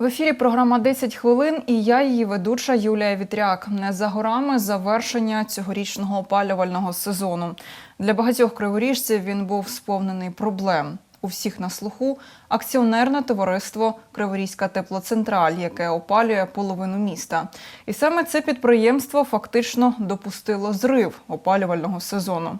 В ефірі програма «10 хвилин і я її ведуча Юлія Вітряк. Не за горами завершення цьогорічного опалювального сезону. Для багатьох криворіжців він був сповнений проблем. У всіх на слуху акціонерне товариство Криворізька теплоцентраль, яке опалює половину міста. І саме це підприємство фактично допустило зрив опалювального сезону.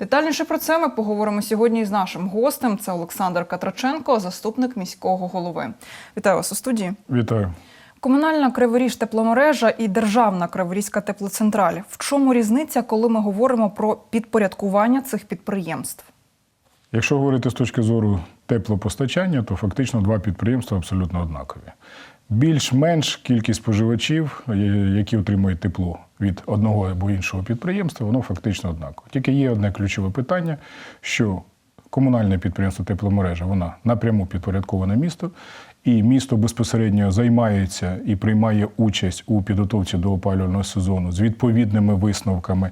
Детальніше про це ми поговоримо сьогодні з нашим гостем. Це Олександр Катраченко, заступник міського голови. Вітаю вас у студії. Вітаю. Комунальна Криворіж тепломережа і державна Криворізька теплоцентраль. В чому різниця, коли ми говоримо про підпорядкування цих підприємств? Якщо говорити з точки зору теплопостачання, то фактично два підприємства абсолютно однакові. Більш-менш кількість споживачів, е, які отримують тепло від одного або іншого підприємства, воно фактично однакове. Тільки є одне ключове питання, що комунальне підприємство тепломережа вона напряму підпорядковане місто, і місто безпосередньо займається і приймає участь у підготовці до опалювального сезону з відповідними висновками.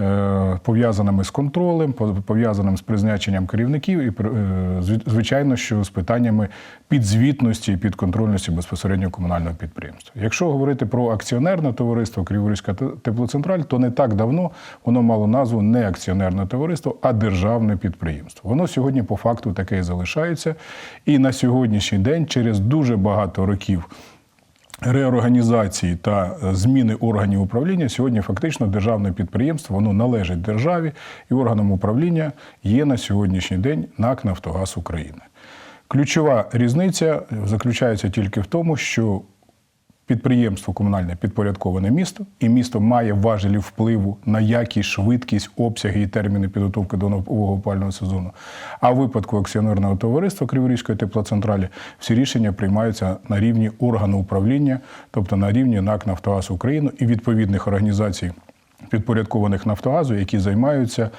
Е, Пов'язаними з контролем, по- пов'язаним з призначенням керівників, і е, звичайно, що з питаннями підзвітності і підконтрольності безпосередньо комунального підприємства. Якщо говорити про акціонерне товариство Криворізька Те- теплоцентраль, то не так давно воно мало назву не акціонерне товариство, а державне підприємство. Воно сьогодні по факту таке і залишається. І на сьогоднішній день, через дуже багато років реорганізації та е, зміни органів управління сьогодні фактично державне підприємство воно належить державі, і органом управління є на сьогоднішній день НАК Нафтогаз України. Ключова різниця заключається тільки в тому, що підприємство комунальне підпорядковане місто, і місто має важелі впливу на якість, швидкість, обсяги і терміни підготовки до нового опального сезону. А в випадку акціонерного товариства Криворізької теплоцентралі всі рішення приймаються на рівні органу управління, тобто на рівні НАК Нафтогаз України і відповідних організацій. Підпорядкованих Нафтогазу, які займаються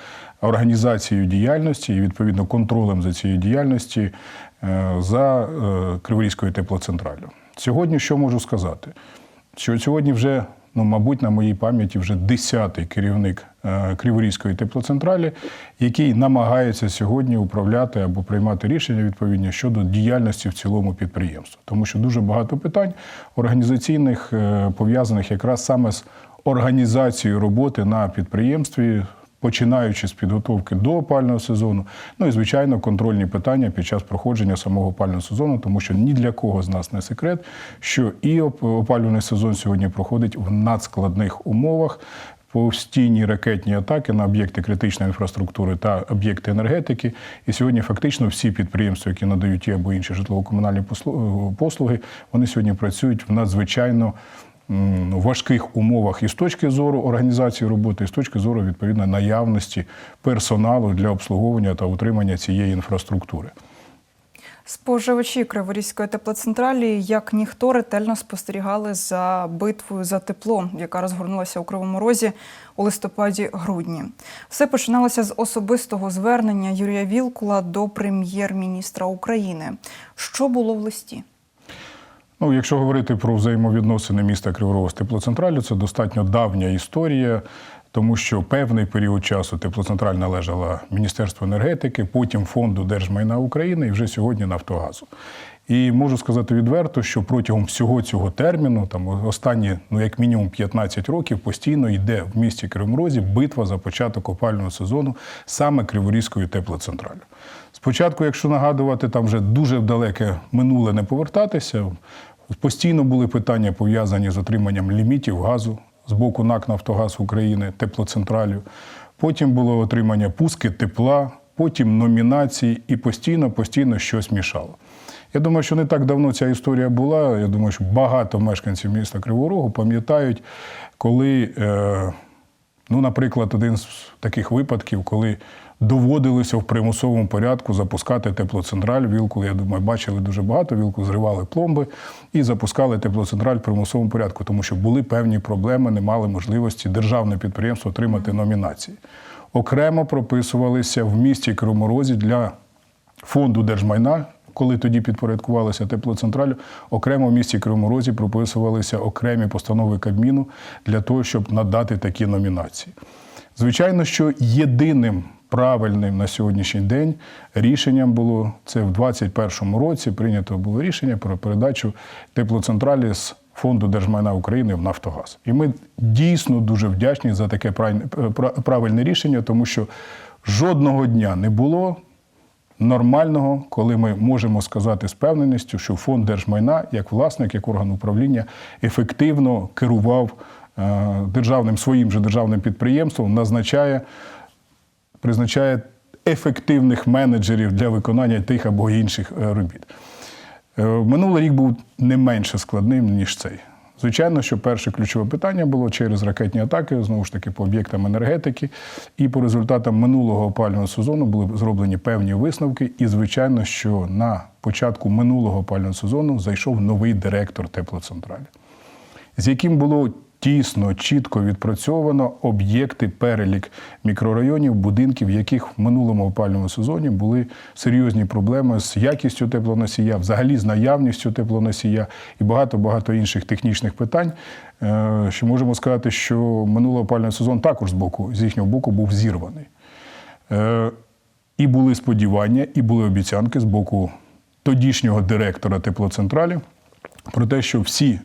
організацією діяльності і відповідно контролем за цією діяльністю е, за е, Криворізькою теплоцентралю. Сьогодні що можу сказати? Що сьогодні вже, ну, мабуть, на моїй пам'яті вже десятий керівник е, Криворізької теплоцентралі, який намагається сьогодні управляти або приймати рішення відповідні щодо діяльності в цілому підприємства. Тому що дуже багато питань організаційних е, пов'язаних якраз саме з організацією роботи на підприємстві. Починаючи з підготовки до опального сезону, ну і звичайно контрольні питання під час проходження самого опального сезону, тому що ні для кого з нас не секрет, що і оп- опалювальний сезон сьогодні проходить в надскладних умовах. Постійні ракетні атаки на об'єкти критичної інфраструктури та об'єкти енергетики. І сьогодні фактично всі підприємства, які надають ті або інші житлово-комунальні послу- послуги, вони сьогодні працюють в надзвичайно важких умовах і з точки зору організації роботи, і з точки зору відповідно наявності персоналу для обслуговування та утримання цієї інфраструктури. Споживачі Криворізької теплоцентралі, як ніхто, ретельно спостерігали за битвою за тепло, яка розгорнулася у Кривому Розі у листопаді-грудні. Все починалося з особистого звернення Юрія Вілкула до прем'єр-міністра України. Що було в листі? Ну, якщо говорити про взаємовідносини міста Криворога з теплоцентралю, це достатньо давня історія, тому що певний період часу теплоцентраль належала Міністерству енергетики, потім фонду держмайна України і вже сьогодні Нафтогазу. І можу сказати відверто, що протягом всього цього терміну, там останні, ну як мінімум 15 років, постійно йде в місті Кривоморозі битва за початок опального сезону саме Криворізькою теплоцентралю. Спочатку, якщо нагадувати, там вже дуже далеке минуле не повертатися, постійно були питання пов'язані з отриманням лімітів газу з боку НАК Нафтогаз України, теплоцентралю. Потім було отримання пуски тепла, потім номінації, і постійно, постійно щось мішало. Я думаю, що не так давно ця історія була. Я думаю, що багато мешканців міста Кривого Рогу пам'ятають, коли, е, ну, наприклад, один з таких випадків, коли доводилося в примусовому порядку запускати теплоцентраль. Вілку, я думаю, бачили дуже багато. Вілку зривали пломби і запускали теплоцентраль в примусовому порядку, тому що були певні проблеми, не мали можливості державне підприємство отримати номінації. Окремо прописувалися в місті Кривоморозі для фонду держмайна. Коли тоді підпорядкувалися теплоцентралю, окремо в місті Кривому Розі прописувалися окремі постанови Кабміну для того, щоб надати такі номінації. Звичайно, що єдиним правильним на сьогоднішній день рішенням було це в 2021 році. Прийнято було рішення про передачу теплоцентралі з фонду держмайна України в Нафтогаз. І ми дійсно дуже вдячні за таке пра- правильне рішення, тому що жодного дня не було нормального, коли ми можемо сказати з певненістю, що фонд держмайна, як власник, як орган управління, ефективно керував е, державним своїм же державним підприємством, назначає, призначає ефективних менеджерів для виконання тих або інших е, робіт. Е, Минулий рік був не менше складним, ніж цей. Звичайно, що перше ключове питання було через ракетні атаки, знову ж таки, по об'єктам енергетики. І по результатам минулого опалювального сезону були зроблені певні висновки. І, звичайно, що на початку минулого опалювального сезону зайшов новий директор теплоцентралі, з яким було тісно, чітко відпрацьовано об'єкти, перелік мікрорайонів, будинків, в яких в минулому опалювальному сезоні були серйозні проблеми з якістю теплоносія, взагалі з наявністю теплоносія і багато-багато інших технічних питань. Е, Що можемо сказати, що минулий опалювальний сезон також з боку, з їхнього боку був зірваний. Е, І були сподівання, і були обіцянки з боку тодішнього директора теплоцентралі про те, що всі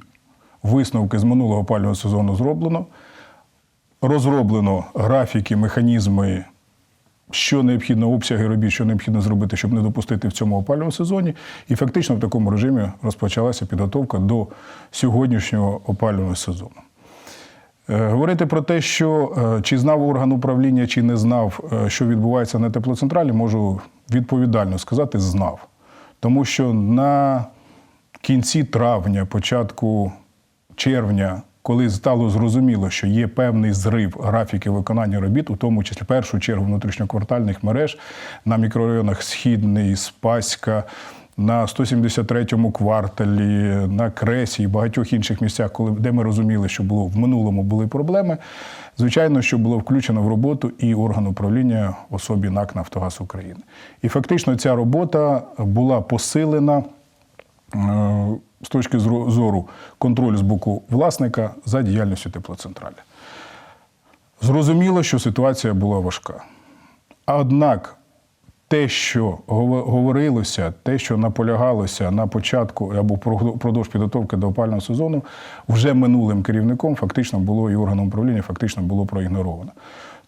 висновки з минулого опалювального сезону зроблено. Розроблено графіки, механізми, що необхідно, обсяги робіт, що необхідно зробити, щоб не допустити в цьому опалювальному сезоні. І фактично в такому режимі розпочалася підготовка до сьогоднішнього опалювального сезону. Е, Говорити про те, що е, чи знав орган управління, чи не знав, е, що відбувається на теплоцентралі, можу відповідально сказати, знав. Тому що на кінці травня, початку червня, коли стало зрозуміло, що є певний зрив графіки виконання робіт, у тому числі першу чергу внутрішньоквартальних мереж на мікрорайонах Східний, Спаська, на 173-му кварталі, на Кресі і багатьох інших місцях, коли де ми розуміли, що було в минулому були проблеми. Звичайно, що було включено в роботу і орган управління особі НАК Нафтогаз України. І фактично ця робота була посилена з точки зору контролю з боку власника за діяльністю теплоцентралі. Зрозуміло, що ситуація була важка. Однак те, що говорилося, те, що наполягалося на початку або впродовж підготовки до опального сезону, вже минулим керівником фактично було і органом управління фактично було проігноровано.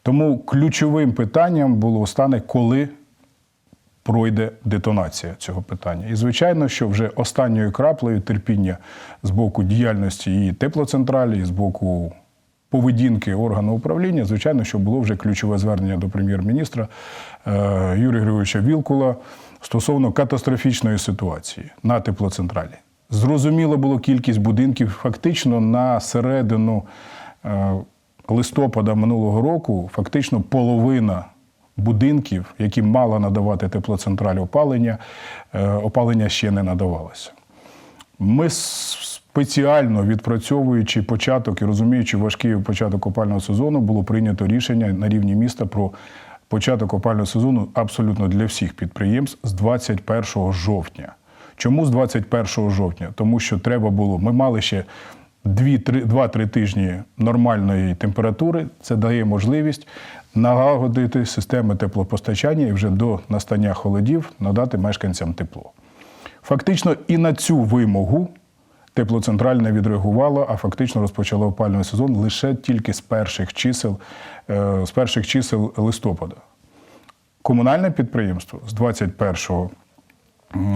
Тому ключовим питанням було стане, коли пройде детонація цього питання. І звичайно, що вже останньою краплею терпіння з боку діяльності і теплоцентралі, і з боку поведінки органу управління, звичайно, що було вже ключове звернення до прем'єр-міністра е, Юрія Григоровича Вілкула стосовно катастрофічної ситуації на теплоцентралі. Зрозуміло було кількість будинків фактично на середину е, листопада минулого року, фактично половина будинків, які мала надавати теплоцентралі опалення, е, опалення ще не надавалося. Ми спеціально відпрацьовуючи початок і розуміючи важкий початок опального сезону, було прийнято рішення на рівні міста про початок опального сезону абсолютно для всіх підприємств з 21 жовтня. Чому з 21 жовтня? Тому що треба було, ми мали ще 2-3 тижні нормальної температури. Це дає можливість налагодити системи теплопостачання і вже до настання холодів надати мешканцям тепло. Фактично і на цю вимогу теплоцентраль не відреагувала, а фактично розпочала опалювальний сезон лише тільки з перших чисел, е, з перших чисел листопада. Комунальне підприємство з 21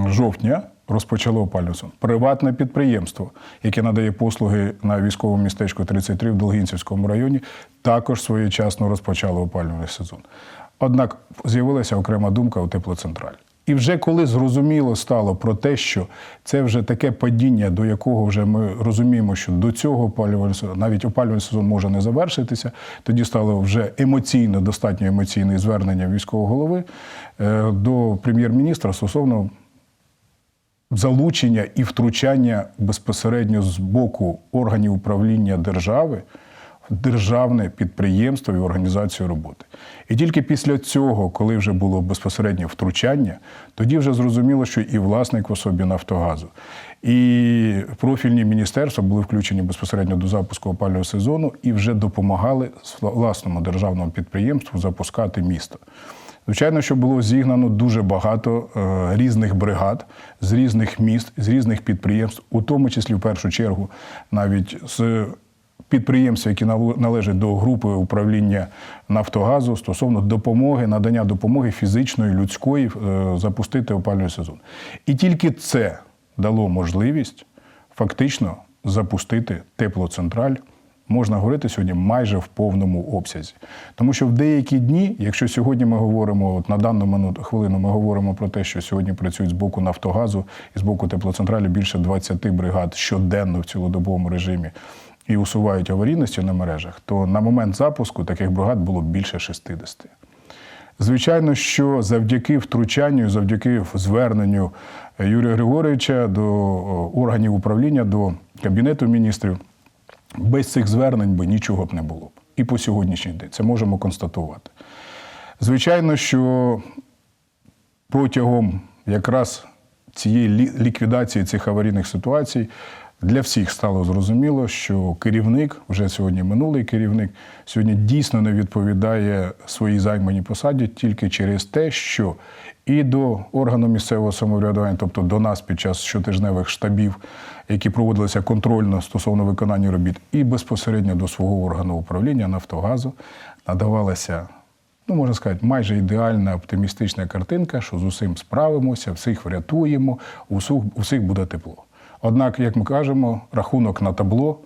жовтня розпочало опалювальний. Приватне підприємство, яке надає послуги на військовому містечку 33 в Долгінцівському районі, також своєчасно розпочало опалювальний сезон. Однак з'явилася окрема думка у теплоцентралі. І вже коли зрозуміло стало про те, що це вже таке падіння, до якого вже ми розуміємо, що до цього опалювального сезону, навіть опалювальний сезон може не завершитися, тоді стало вже емоційно, достатньо емоційне звернення військового голови е, до прем'єр-міністра стосовно залучення і втручання безпосередньо з боку органів управління держави в державне підприємство і організацію роботи. І тільки після цього, коли вже було безпосереднє втручання, тоді вже зрозуміло, що і власник в особі Нафтогазу, і профільні міністерства були включені безпосередньо до запуску опалювального сезону і вже допомагали власному державному підприємству запускати місто. Звичайно, що було зігнано дуже багато е, різних бригад з різних міст, з різних підприємств, у тому числі в першу чергу навіть з підприємств, які нал- належать до групи управління Нафтогазу стосовно допомоги, надання допомоги фізичної, людської е, запустити опалювальний сезон. І тільки це дало можливість фактично запустити теплоцентраль можна говорити сьогодні майже в повному обсязі. Тому що в деякі дні, якщо сьогодні ми говоримо, от на дану минуту хвилину ми говоримо про те, що сьогодні працюють з боку Нафтогазу і з боку теплоцентралі більше 20 бригад щоденно в цілодобовому режимі і усувають аварійності на мережах, то на момент запуску таких бригад було більше 60. Звичайно, що завдяки втручанню, завдяки зверненню Юрія Григоровича до органів управління, до Кабінету міністрів, без цих звернень би нічого б не було б. І по сьогоднішній день це можемо констатувати. Звичайно, що протягом якраз цієї ліквідації цих аварійних ситуацій для всіх стало зрозуміло, що керівник, вже сьогодні минулий керівник, сьогодні дійсно не відповідає своїй займаній посаді тільки через те, що і до органу місцевого самоврядування, тобто до нас під час щотижневих штабів, які проводилися контрольно стосовно виконання робіт, і безпосередньо до свого органу управління Нафтогазу надавалася ну, можна сказати, майже ідеальна оптимістична картинка, що з усім справимося, всіх врятуємо, усіх, усіх буде тепло. Однак, як ми кажемо, рахунок на табло,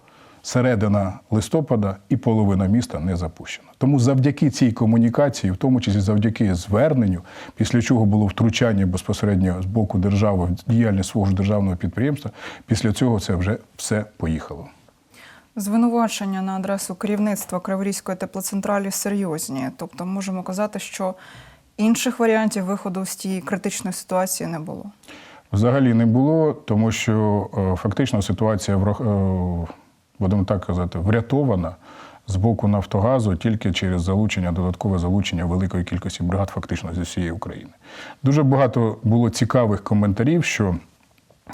середина листопада і половина міста не запущена. Тому завдяки цій комунікації, в тому числі завдяки зверненню, після чого було втручання безпосередньо з боку держави в діяльність свого ж державного підприємства, після цього це вже все поїхало. Звинувачення на адресу керівництва Криворізької теплоцентралі серйозні. Тобто можемо казати, що інших варіантів виходу з тієї критичної ситуації не було. Взагалі не було, тому що е, фактично ситуація врах- е, будемо так казати, врятована з боку Нафтогазу тільки через залучення, додаткове залучення великої кількості бригад, фактично з усієї України. Дуже багато було цікавих коментарів, що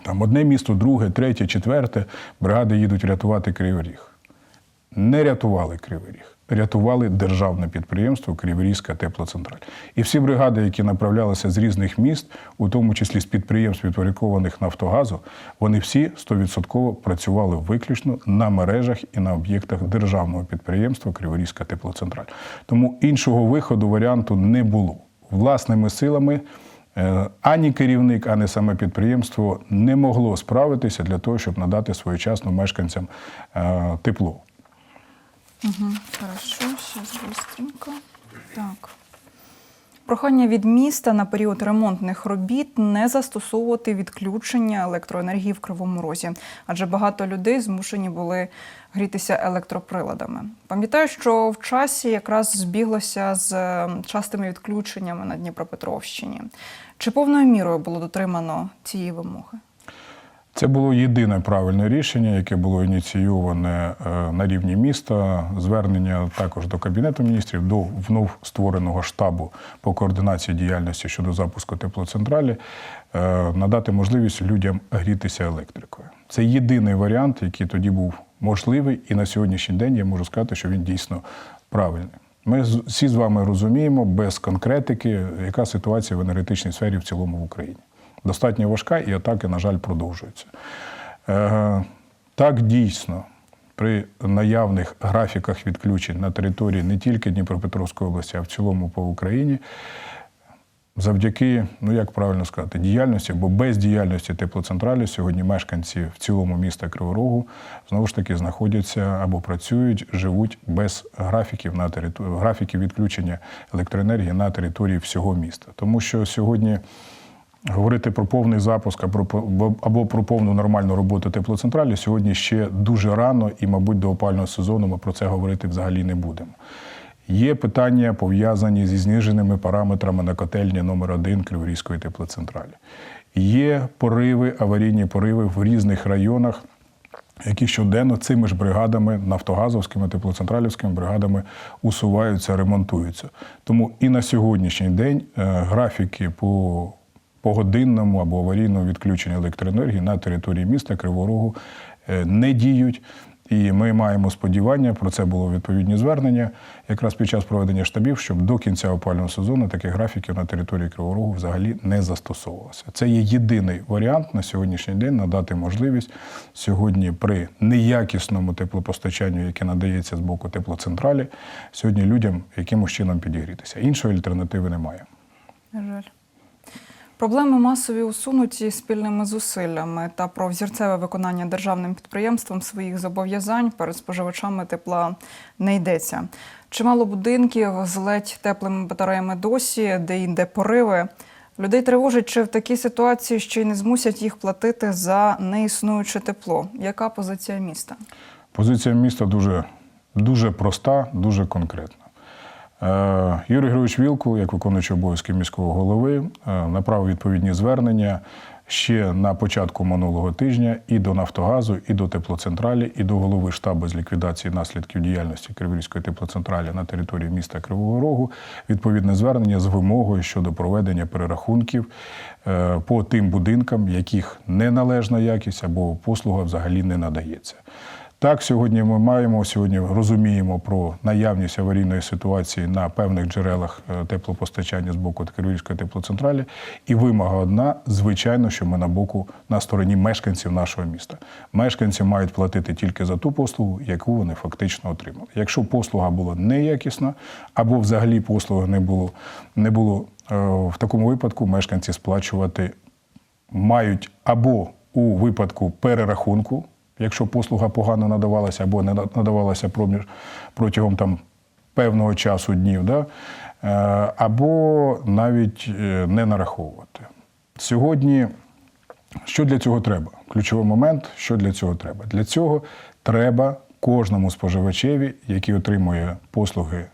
там одне місто, друге, третє, четверте бригади їдуть рятувати Кривий Ріг. Не рятували Кривий Ріг, рятували державне підприємство Криворізька теплоцентраль. І всі бригади, які направлялися з різних міст, у тому числі з підприємств, підпорядкованих Нафтогазу, вони всі 100% працювали виключно на мережах і на об'єктах державного підприємства Криворізька теплоцентраль. Тому іншого виходу варіанту не було. Власними силами е, ані керівник, ані саме підприємство не могло справитися для того, щоб надати своєчасно мешканцям е, тепло. Угу. Хорошо, зараз быстренько. Так. Прохання від міста на період ремонтних робіт не застосовувати відключення електроенергії в Кривому Розі, адже багато людей змушені були грітися електроприладами. Пам'ятаю, що в часі якраз збіглося з е, частими відключеннями на Дніпропетровщині. Чи повною мірою було дотримано цієї вимоги? Це було єдине правильне рішення, яке було ініційоване е, на рівні міста. Звернення також до Кабінету міністрів, до вновь створеного штабу по координації діяльності щодо запуску теплоцентралі, е, надати можливість людям грітися електрикою. Це єдиний варіант, який тоді був можливий, і на сьогоднішній день я можу сказати, що він дійсно правильний. Ми всі з вами розуміємо без конкретики, яка ситуація в енергетичній сфері в цілому в Україні. Достатньо важка, і атаки, на жаль, продовжуються. Е, так дійсно, при наявних графіках відключень на території не тільки Дніпропетровської області, а в цілому по Україні, завдяки, ну як правильно сказати, діяльності, бо без діяльності теплоцентралі сьогодні мешканці в цілому міста Криворогу знову ж таки знаходяться або працюють, живуть без графіків на території графіків відключення електроенергії на території всього міста. Тому що сьогодні. Говорити про повний запуск або про- повну нормальну роботу теплоцентралі сьогодні ще дуже рано, і, мабуть, до опального сезону ми про це говорити взагалі не будемо. Є питання пов'язані зі зниженими параметрами на котельні номер 1 Криворізької теплоцентралі. Є пориви, аварійні пориви в різних районах які щоденно цими ж бригадами, нафтогазовськими, теплоцентралівськими бригадами усуваються, ремонтуються. Тому і на сьогоднішній день е, графіки по погодинному або аварійному відключенню електроенергії на території міста Кривого Рогу е, не діють. І ми маємо сподівання, про це було відповідні звернення, якраз під час проведення штабів, щоб до кінця опалювального сезону таких графіків на території Кривого Рогу взагалі не застосовувалося. Це є єдиний варіант на сьогоднішній день надати можливість сьогодні при неякісному теплопостачанню, яке надається з боку теплоцентралі, сьогодні людям якимось чином підігрітися. Іншої альтернативи немає. На жаль. Проблеми масові усунуті спільними зусиллями та про взірцеве виконання державним підприємством своїх зобов'язань перед споживачами тепла не йдеться. Чимало будинків з ледь теплими батареями досі, де інде пориви. Людей тривожить, чи в такій ситуації ще й не змусять їх платити за неіснуюче тепло. Яка позиція міста? Позиція міста дуже, дуже проста, дуже конкретна. Е, Юрій Григорович Вілкул, як виконуючий обов'язки міського голови, е, направив відповідні звернення ще на початку минулого тижня і до Нафтогазу, і до теплоцентралі, і до голови штабу з ліквідації наслідків діяльності Криворізької теплоцентралі на території міста Кривого Рогу. Відповідне звернення з вимогою щодо проведення перерахунків е, по тим будинкам, яких неналежна якість або послуга взагалі не надається. Так, сьогодні ми маємо сьогодні розуміємо про наявність аварійної ситуації на певних джерелах е, теплопостачання з боку Київської теплоцентралі. І вимога одна, звичайно, що ми на боку на стороні мешканців нашого міста. Мешканці мають платити тільки за ту послугу, яку вони фактично отримали. Якщо послуга була неякісна, або взагалі послуги не було, не було е, в такому випадку, мешканці сплачувати мають або у випадку перерахунку, якщо послуга погано надавалася або не надавалася протягом там певного часу днів, да? е, або навіть е, не нараховувати. Сьогодні що для цього треба? Ключовий момент, що для цього треба? Для цього треба кожному споживачеві, який отримує послуги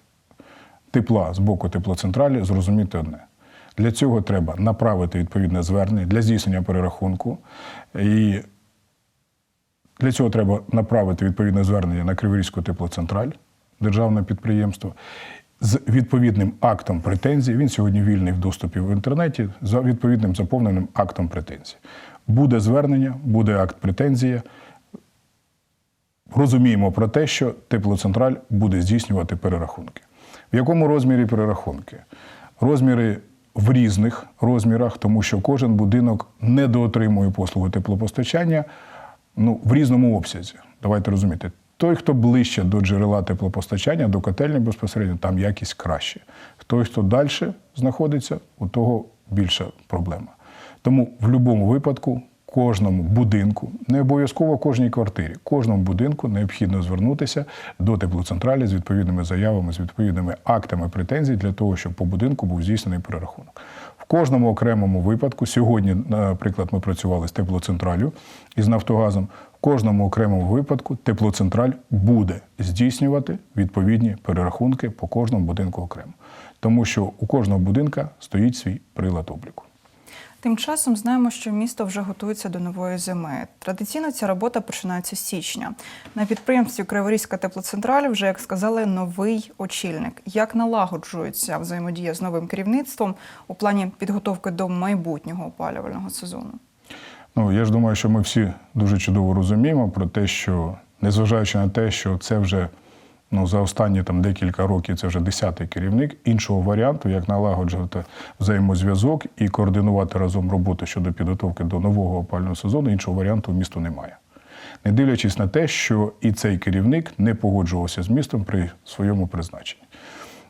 тепла з боку теплоцентралі, зрозуміти одне. Для цього треба направити відповідне звернення для здійснення перерахунку. І для цього треба направити відповідне звернення на Криворізьку теплоцентраль, державне підприємство, з відповідним актом претензій. Він сьогодні вільний в доступі в інтернеті, за відповідним заповненим актом претензій. Буде звернення, буде акт претензії. Розуміємо про те, що теплоцентраль буде здійснювати перерахунки. В якому розмірі перерахунки? Розміри в різних розмірах, тому що кожен будинок недоотримує послуги теплопостачання ну, в різному обсязі. Давайте розуміти. Той, хто ближче до джерела теплопостачання, до котельні безпосередньо, там якість краще. Той, хто далі знаходиться, у того більша проблема. Тому в будь-якому випадку, кожному будинку, не обов'язково кожній квартирі, кожному будинку необхідно звернутися до теплоцентралі з відповідними заявами, з відповідними актами претензій для того, щоб по будинку був здійснений перерахунок. В кожному окремому випадку, сьогодні, наприклад, ми працювали з теплоцентралю і з Нафтогазом. В кожному окремому випадку теплоцентраль буде здійснювати відповідні перерахунки по кожному будинку окремо, тому що у кожного будинка стоїть свій прилад обліку. Тим часом знаємо, що місто вже готується до нової зими. Традиційно ця робота починається з січня. На підприємстві Криворізька теплоцентраль вже, як сказали, новий очільник. Як налагоджується взаємодія з новим керівництвом у плані підготовки до майбутнього опалювального сезону? Ну я ж думаю, що ми всі дуже чудово розуміємо про те, що незважаючи на те, що це вже ну, за останні там декілька років це вже десятий керівник. Іншого варіанту, як налагоджувати взаємозв'язок і координувати разом роботу щодо підготовки до нового опального сезону, іншого варіанту в місту немає. Не дивлячись на те, що і цей керівник не погоджувався з містом при своєму призначенні.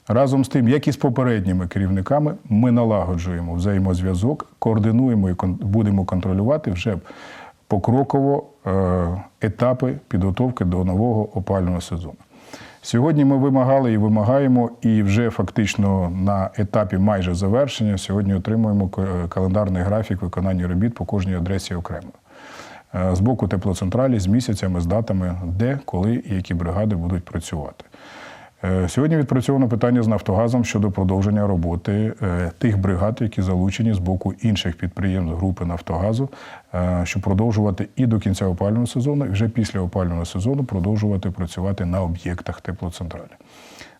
Разом з тим, як і з попередніми керівниками, ми налагоджуємо взаємозв'язок, координуємо і будемо контролювати вже покроково е, етапи підготовки до нового опального сезону. Сьогодні ми вимагали і вимагаємо, і вже фактично на етапі майже завершення сьогодні отримуємо календарний графік виконання робіт по кожній адресі окремо. З боку теплоцентралі з місяцями, з датами, де, коли і які бригади будуть працювати. Е, Сьогодні відпрацьовано питання з Нафтогазом щодо продовження роботи е, тих бригад, які залучені з боку інших підприємств групи Нафтогазу, е, щоб продовжувати і до кінця опалювального сезону, і вже після опалювального сезону продовжувати працювати на об'єктах теплоцентралі.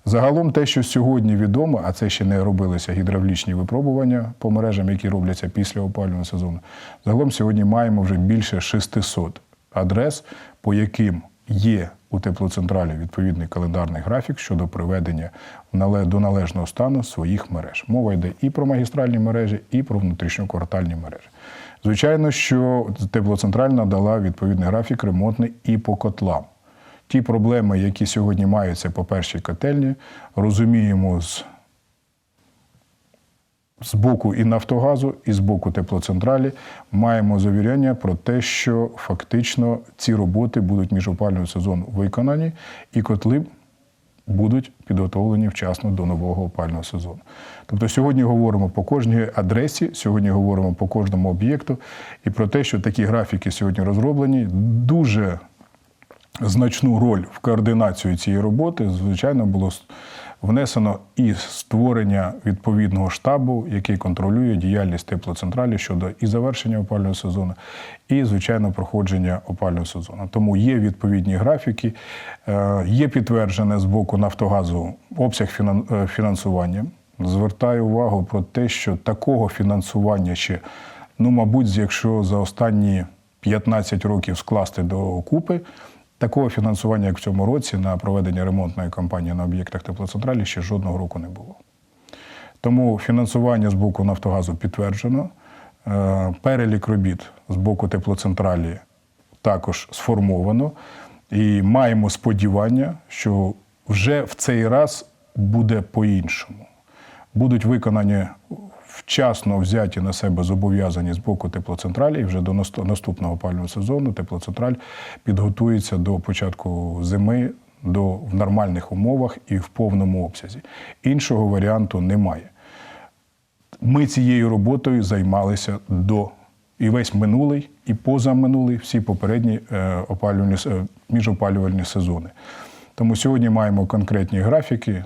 Загалом те, що сьогодні відомо, а це ще не робилися гідравлічні випробування по мережам, які робляться після опалювального сезону. Загалом сьогодні маємо вже більше 600 адрес, по яким є у теплоцентралі відповідний календарний графік щодо приведення до належного стану своїх мереж. Мова йде і про магістральні мережі, і про внутрішньоквартальні мережі. Звичайно, що теплоцентральна дала відповідний графік ремонтний і по котлам. Ті проблеми, які сьогодні маються по першій котельні, розуміємо з, з боку і Нафтогазу, і з боку теплоцентралі. Маємо завіряння про те, що фактично ці роботи будуть між опалювальним сезоном виконані, і котли будуть підготовлені вчасно до нового опального сезону. Тобто сьогодні говоримо по кожній адресі, сьогодні говоримо по кожному об'єкту і про те, що такі графіки сьогодні розроблені, дуже значну роль в координацію цієї роботи, звичайно, було внесено і створення відповідного штабу, який контролює діяльність теплоцентралі щодо і завершення опального сезону, і, звичайно, проходження опального сезону. Тому є відповідні графіки, е, є підтверджене з боку Нафтогазу обсяг е, фінансування. Звертаю увагу про те, що такого фінансування ще, ну, мабуть, якщо за останні 15 років скласти до купи, Такого фінансування, як в цьому році, на проведення ремонтної кампанії на об'єктах теплоцентралі ще жодного року не було. Тому фінансування з боку Нафтогазу підтверджено. Е, Перелік робіт з боку теплоцентралі також сформовано. І маємо сподівання, що вже в цей раз буде по-іншому. Будуть виконані вчасно взяті на себе зобов'язані з боку теплоцентралі, і вже до наст- наступного опалювального сезону теплоцентраль підготується до початку зими до в нормальних умовах і в повному обсязі. Іншого варіанту немає. Ми цією роботою займалися до і весь минулий, і позаминулий, всі попередні е, опалювальні, е, міжопалювальні сезони. Тому сьогодні маємо конкретні графіки.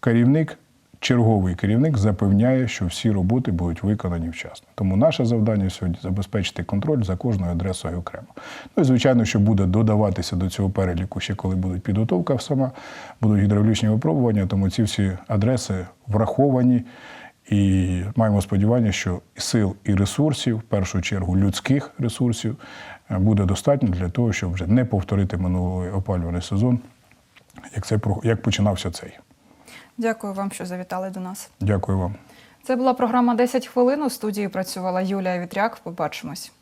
Керівник, черговий керівник запевняє, що всі роботи будуть виконані вчасно. Тому наше завдання сьогодні забезпечити контроль за кожною адресою окремо. Ну і звичайно, що буде додаватися до цього переліку ще коли буде підготовка сама, будуть гідравлічні випробування, тому ці всі адреси враховані. І маємо сподівання, що сил і ресурсів, в першу чергу людських ресурсів, е, буде достатньо для того, щоб вже не повторити минулий опалювальний сезон, як, це, як починався цей. Дякую вам, що завітали до нас. Дякую вам. Це була програма «10 хвилин. У студії працювала Юлія Вітряк. Побачимось.